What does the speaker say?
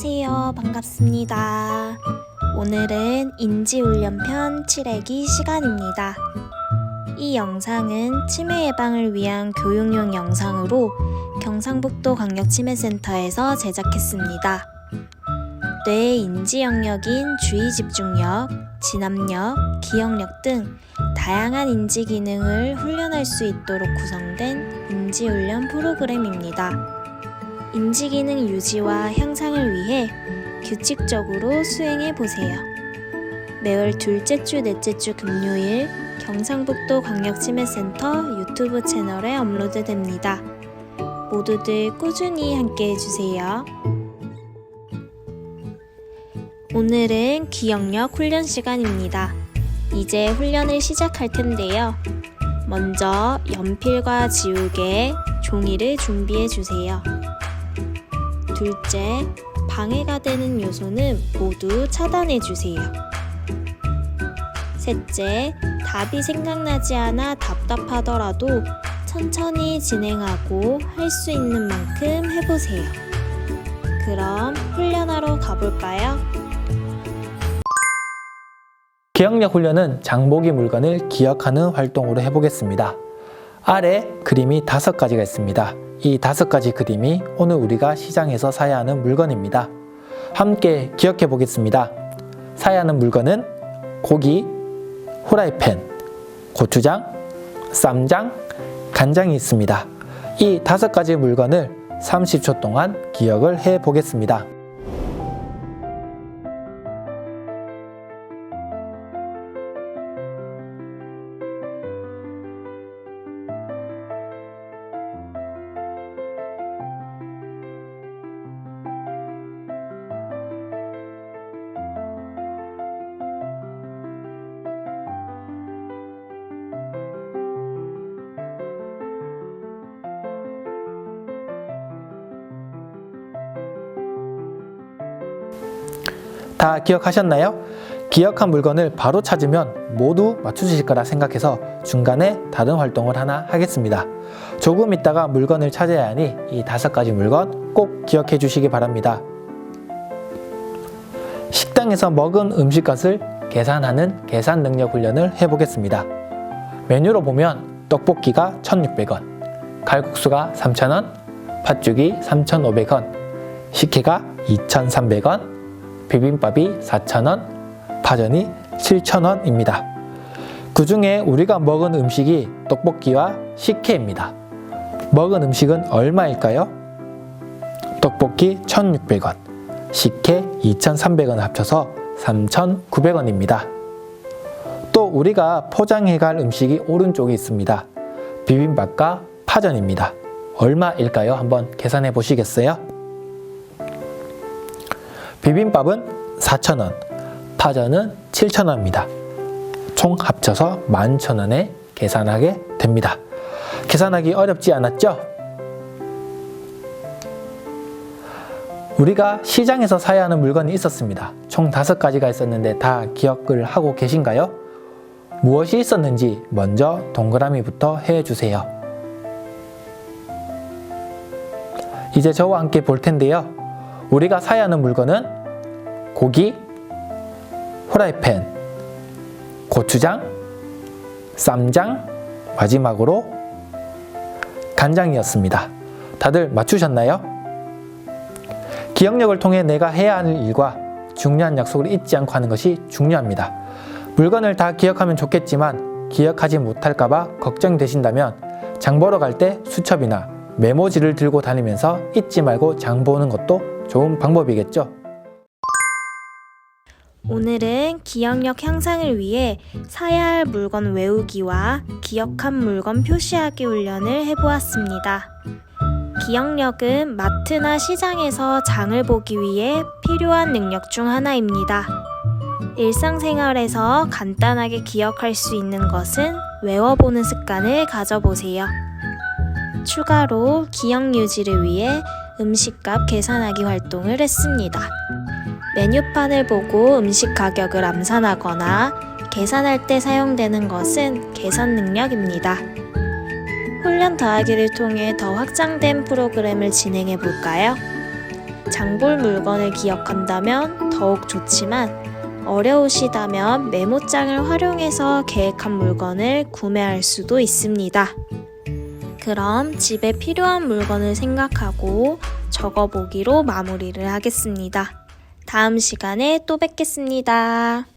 안녕하세요. 반갑습니다. 오늘은 인지훈련편 7회기 시간입니다. 이 영상은 치매 예방을 위한 교육용 영상으로 경상북도 광역치매센터에서 제작했습니다. 뇌 인지 영역인 주의 집중력, 진압력, 기억력 등 다양한 인지 기능을 훈련할 수 있도록 구성된 인지 훈련 프로그램입니다. 인지 기능 유지와 향상을 위해 규칙적으로 수행해 보세요. 매월 둘째 주, 넷째 주 금요일 경상북도 광역치매센터 유튜브 채널에 업로드됩니다. 모두들 꾸준히 함께 해주세요. 오늘은 기억력 훈련 시간입니다. 이제 훈련을 시작할 텐데요. 먼저 연필과 지우개, 종이를 준비해 주세요. 둘째, 방해가 되는 요소는 모두 차단해 주세요. 셋째, 답이 생각나지 않아 답답하더라도 천천히 진행하고 할 수 있는 만큼 해보세요. 그럼 훈련하러 가볼까요? 기억력 훈련은 장보기 물건을 기억하는 활동으로 해보겠습니다. 아래 그림이 다섯 가지가 있습니다. 이 다섯 가지 그림이 오늘 우리가 시장에서 사야 하는 물건입니다. 함께 기억해 보겠습니다. 사야 하는 물건은 고기, 후라이팬, 고추장, 쌈장, 간장이 있습니다. 이 다섯 가지 물건을 30초 동안 기억을 해 보겠습니다. 다 기억하셨나요? 기억한 물건을 바로 찾으면 모두 맞추실 거라 생각해서 중간에 다른 활동을 하나 하겠습니다. 조금 있다가 물건을 찾아야 하니 이 다섯 가지 물건 꼭 기억해 주시기 바랍니다. 식당에서 먹은 음식값을 계산하는 계산 능력 훈련을 해보겠습니다. 메뉴로 보면 떡볶이가 1,600원, 칼국수가 3,000원, 팥죽이 3,500원, 식혜가 2,300원, 비빔밥이 4,000원, 파전이 7,000원입니다. 그 중에 우리가 먹은 음식이 떡볶이와 식혜입니다. 먹은 음식은 얼마일까요? 떡볶이 1,600원, 식혜 2,300원 합쳐서 3,900원입니다. 또 우리가 포장해 갈 음식이 오른쪽에 있습니다. 비빔밥과 파전입니다. 얼마일까요? 한번 계산해 보시겠어요? 비빔밥은 4,000원, 파전은 7,000원입니다. 총 합쳐서 11,000원에 계산하게 됩니다. 계산하기 어렵지 않았죠? 우리가 시장에서 사야 하는 물건이 있었습니다. 총 다섯 가지가 있었는데 다 기억을 하고 계신가요? 무엇이 있었는지 먼저 동그라미부터 해주세요. 이제 저와 함께 볼 텐데요. 우리가 사야 하는 물건은 고기, 후라이팬, 고추장, 쌈장, 마지막으로 간장이었습니다. 다들 맞추셨나요? 기억력을 통해 내가 해야 하는 일과 중요한 약속을 잊지 않고 하는 것이 중요합니다. 물건을 다 기억하면 좋겠지만 기억하지 못할까봐 걱정되신다면 장 보러 갈 때 수첩이나 메모지를 들고 다니면서 잊지 말고 장 보는 것도 좋은 방법이겠죠. 오늘은 기억력 향상을 위해 사야 할 물건 외우기와 기억한 물건 표시하기 훈련을 해보았습니다. 기억력은 마트나 시장에서 장을 보기 위해 필요한 능력 중 하나입니다. 일상생활에서 간단하게 기억할 수 있는 것은 외워보는 습관을 가져보세요. 추가로 기억 유지를 위해 음식값 계산하기 활동을 했습니다. 메뉴판을 보고 음식 가격을 암산하거나 계산할 때 사용되는 것은 계산 능력입니다. 훈련 더하기를 통해 더 확장된 프로그램을 진행해 볼까요? 장볼 물건을 기억한다면 더욱 좋지만 어려우시다면 메모장을 활용해서 계획한 물건을 구매할 수도 있습니다. 그럼 집에 필요한 물건을 생각하고 적어보기로 마무리를 하겠습니다. 다음 시간에 또 뵙겠습니다.